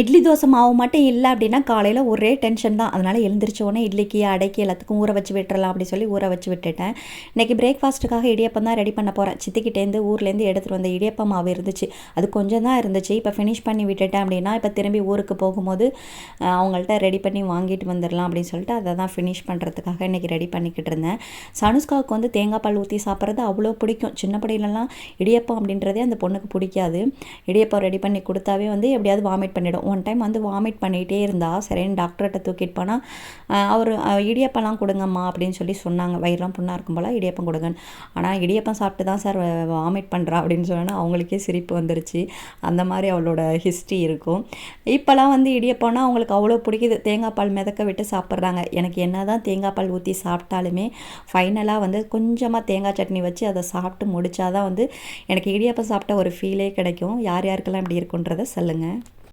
இட்லி தோசை மாவு மட்டும் இல்லை அப்படின்னா காலையில் ஒரே டென்ஷன் தான். அதனால் எழுந்திரிச்ச உடனே இட்லிக்கு அடைக்கி எல்லாத்துக்கும் ஊற வச்சு விட்டுறலாம் அப்படின்னு சொல்லி ஊற வச்சு விட்டுட்டேன். இன்றைக்கி பிரேக்ஃபாஸ்ட்டுக்காக இடியப்பம் தான் ரெடி பண்ண போகிறேன் சித்திக்கிட்டேருந்து ஊர்லேருந்து எடுத்துகிட்டு வந்த இடியப்பம் மாவு இருந்துச்சு. அது கொஞ்சம் தான் இருந்துச்சு. இப்போ ஃபினிஷ் பண்ணி விட்டுட்டேன் அப்படின்னா இப்போ திரும்பி ஊருக்கு போகும்போது அவங்கள்ட்ட ரெடி பண்ணி வாங்கிட்டு வந்துடலாம் அப்படின்னு சொல்லிட்டு அதை தான் ஃபினிஷ் பண்ணுறதுக்காக இன்றைக்கி ரெடி பண்ணிக்கிட்டு இருந்தேன். சனுஷ்காவுக்கு வந்து தேங்காய் பால் ஊற்றி சாப்பிட்றது அவ்வளோ பிடிக்கும். சின்ன படியிலலாம் இடியப்பம் அப்படின்றதே அந்த பொண்ணுக்கு பிடிக்காது. இடியப்பம் ரெடி பண்ணி கொடுத்தாவே வந்து எப்படியாவது வாமிட் பண்ணிவிடும் ஒன் டைம் வந்து வாமிட் பண்ணிகிட்டே இருந்தா சரின்னு டாக்டர்கிட்ட தூக்கிட்டு போனால் அவர் இடியப்பம்லாம் கொடுங்கம்மா அப்படின்னு சொல்லி சொன்னாங்க. வயிறுலாம் புண்ணாக இருக்கும் போல் இடியப்பம் கொடுங்கன்னு. ஆனால் இடியப்பம் சாப்பிட்டு தான் சார் வாமிட் பண்ணுறா அப்படின்னு சொன்னா அவங்களுக்கே சிரிப்பு வந்துருச்சு. அந்த மாதிரி அவளோட ஹிஸ்ட்ரி இருக்கும். இப்போலாம் வந்து இடியப்பம்னா அவங்களுக்கு அவ்வளோ பிடிக்குது. தேங்காய் பால் மிதக்க விட்டு சாப்பிட்றாங்க. எனக்கு என்ன தான் தேங்காய் பால் ஊற்றி சாப்பிட்டாலுமே ஃபைனலாக வந்து கொஞ்சமாக தேங்காய் சட்னி வச்சு அதை சாப்பிட்டு முடிச்சாதான் வந்து எனக்கு இடியப்பம் சாப்பிட்ட ஒரு ஃபீலே கிடைக்கும். யார் யாருக்கெல்லாம் இப்படி இருக்குன்றதை சொல்லுங்கள்